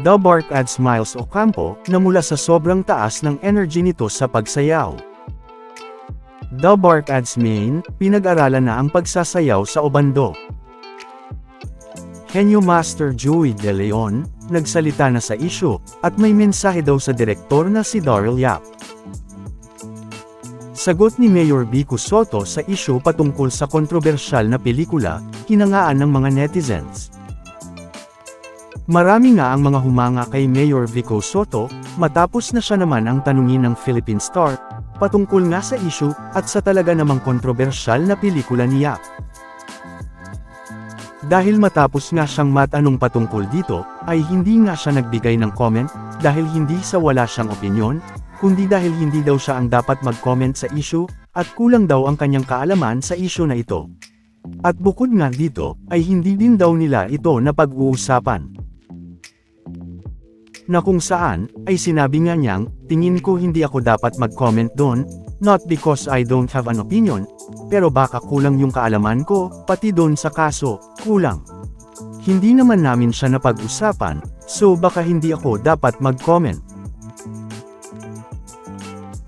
The Bark adds Miles Ocampo na mula sa sobrang taas ng energy nito sa pagsayaw. The Bark adds Main, pinag-aralan na ang pagsasayaw sa obando. Henyo Master Joey De Leon, nagsalita na sa issue, at may mensahe daw sa direktor na si Daryl Yap. Sagot ni Mayor Vico Soto sa issue patungkol sa kontrobersyal na pelikula, hinangaan ng mga netizens. Marami nga ang mga humanga kay Mayor Vico Soto, matapos na siya naman ang tanungin ng Philippine Star, patungkol nga sa issue, at sa talaga namang kontrobersyal na pelikula ni Yap. Dahil matapos nga siyang matanong patungkol dito, ay hindi nga siya nagbigay ng comment, dahil hindi sa wala siyang opinyon, kundi dahil hindi daw siya ang dapat mag-comment sa issue, at kulang daw ang kanyang kaalaman sa issue na ito. At bukod nga dito, ay hindi din daw nila ito na pag-uusapan. Na kung saan, ay sinabi nga niyang, tingin ko hindi ako dapat mag-comment doon, not because I don't have an opinion, pero baka kulang yung kaalaman ko, pati doon sa kaso, kulang. Hindi naman namin siya napag-usapan, so baka hindi ako dapat mag-comment.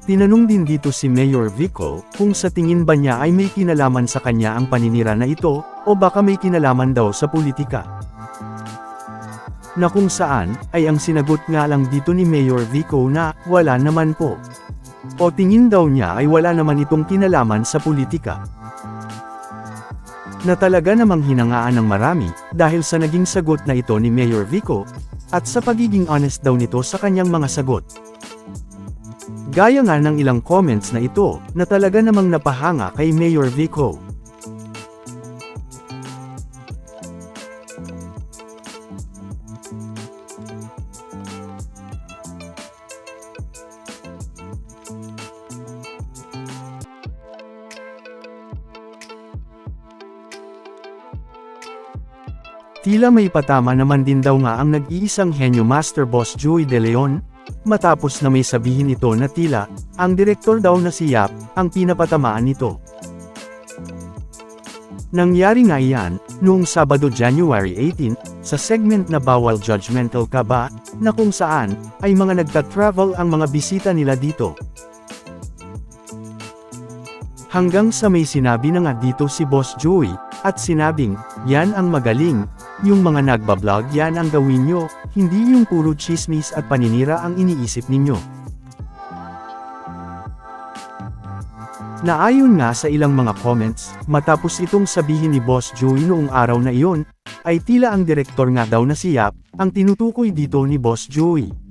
Tinanong din dito si Mayor Vico kung sa tingin ba niya ay may kinalaman sa kanya ang paninira na ito, o baka may kinalaman daw sa politika. Na kung saan, ay ang sinagot nga lang dito ni Mayor Vico na, wala naman po. O tingin daw niya ay wala naman itong kinalaman sa politika. Na talaga namang hinangaan ng marami, dahil sa naging sagot na ito ni Mayor Vico, at sa pagiging honest daw nito sa kanyang mga sagot. Gaya nga ng ilang comments na ito, na talaga namang napahanga kay Mayor Vico. Tila may patama naman din daw nga ang nag-iisang henyo Master Boss Joey De Leon, matapos na may sabihin ito na tila, ang direktor daw na si Yap, ang pinapatamaan nito. Nangyari nga iyan, noong Sabado January 18, sa segment na Bawal Judgmental Ka Ba, na kung saan, ay mga nagta-travel ang mga bisita nila dito. Hanggang sa may sinabi na nga dito si Boss Joey, at sinabing, yan ang magaling, yung mga nagbablog yan ang gawin nyo, hindi yung puro chismis at paninira ang iniisip ninyo. Naayon nga sa ilang mga comments, matapos itong sabihin ni Boss Joey noong araw na iyon, ay tila ang direktor nga daw na si Yap, ang tinutukoy dito ni Boss Joey.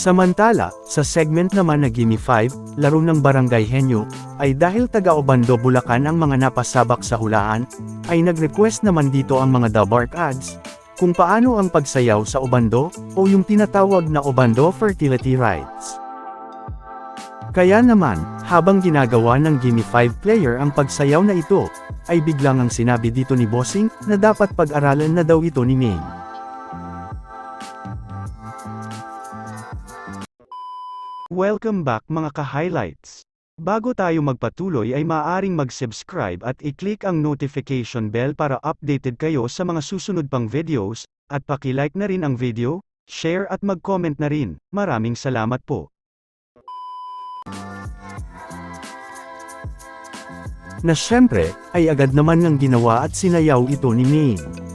Samantala, sa segment naman na Gimme 5, laro ng Barangay Henyo, ay dahil taga Obando Bulacan ang mga napasabak sa hulaan, ay nag-request naman dito ang mga The Bark ads, kung paano ang pagsayaw sa Obando, o yung tinatawag na Obando Fertility Rites. Kaya naman, habang ginagawa ng Gimme 5 player ang pagsayaw na ito, ay biglang ang sinabi dito ni Bossing, na dapat pag-aralan na daw ito ni Maine. Welcome back mga ka-highlights. Bago tayo magpatuloy ay maaaring mag-subscribe at i-click ang notification bell para updated kayo sa mga susunod pang videos, at paki-like na rin ang video, share at mag-comment na rin. Maraming salamat po. Na syempre, ay agad naman ng ginawa at sinayaw ito ni Maine.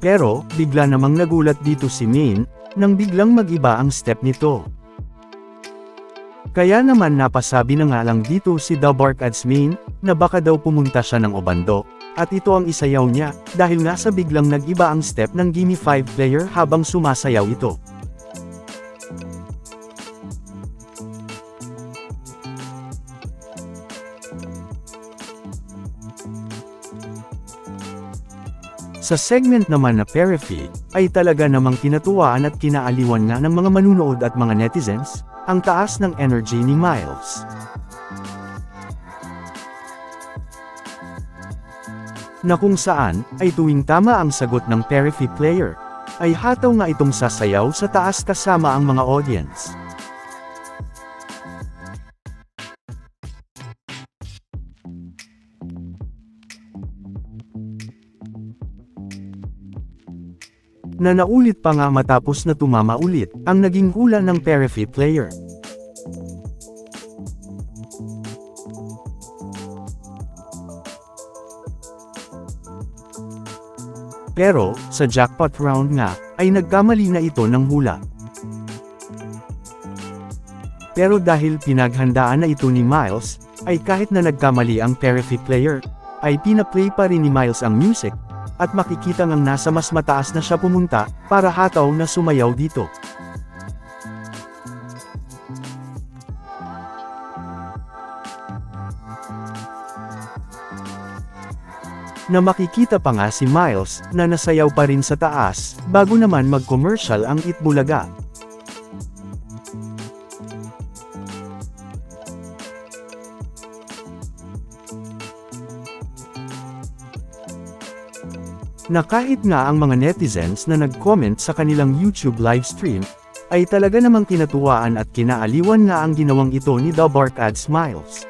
Pero, bigla namang nagulat dito si Min, nang biglang mag-iba ang step nito. Kaya naman napasabi na nga lang dito si The Bark Ads Min, na baka daw pumunta siya ng Obando, at ito ang isayaw niya, dahil nga sa biglang nag-iba ang step ng Gimme 5 player habang sumasayaw ito. Sa segment naman na Periphy, ay talaga namang kinatuwaan at kinaaliwan nga ng mga manunood at mga netizens, ang taas ng energy ni Miles. Na kung saan, ay tuwing tama ang sagot ng Periphy player, ay hataw nga itong sasayaw sa taas kasama ang mga audience. Na naulit pa nga matapos na tumama ulit, ang naging hula ng Periphy player. Pero, sa jackpot round nga, ay nagkamali na ito ng hula. Pero dahil pinaghandaan na ito ni Miles, ay kahit na nagkamali ang Periphy player, ay pinaplay pa rin ni Miles ang music, at makikita ngang nasa mas mataas na siya pumunta, para hataw na sumayaw dito. Na makikita pa nga si Miles, na nasayaw pa rin sa taas, bago naman mag-commercial ang Itbulaga. Na kahit nga ang mga netizens na nag-comment sa kanilang YouTube livestream, ay talaga namang kinatuwaan at kinaaliwan nga ang ginawang ito ni The Barkad Smiles.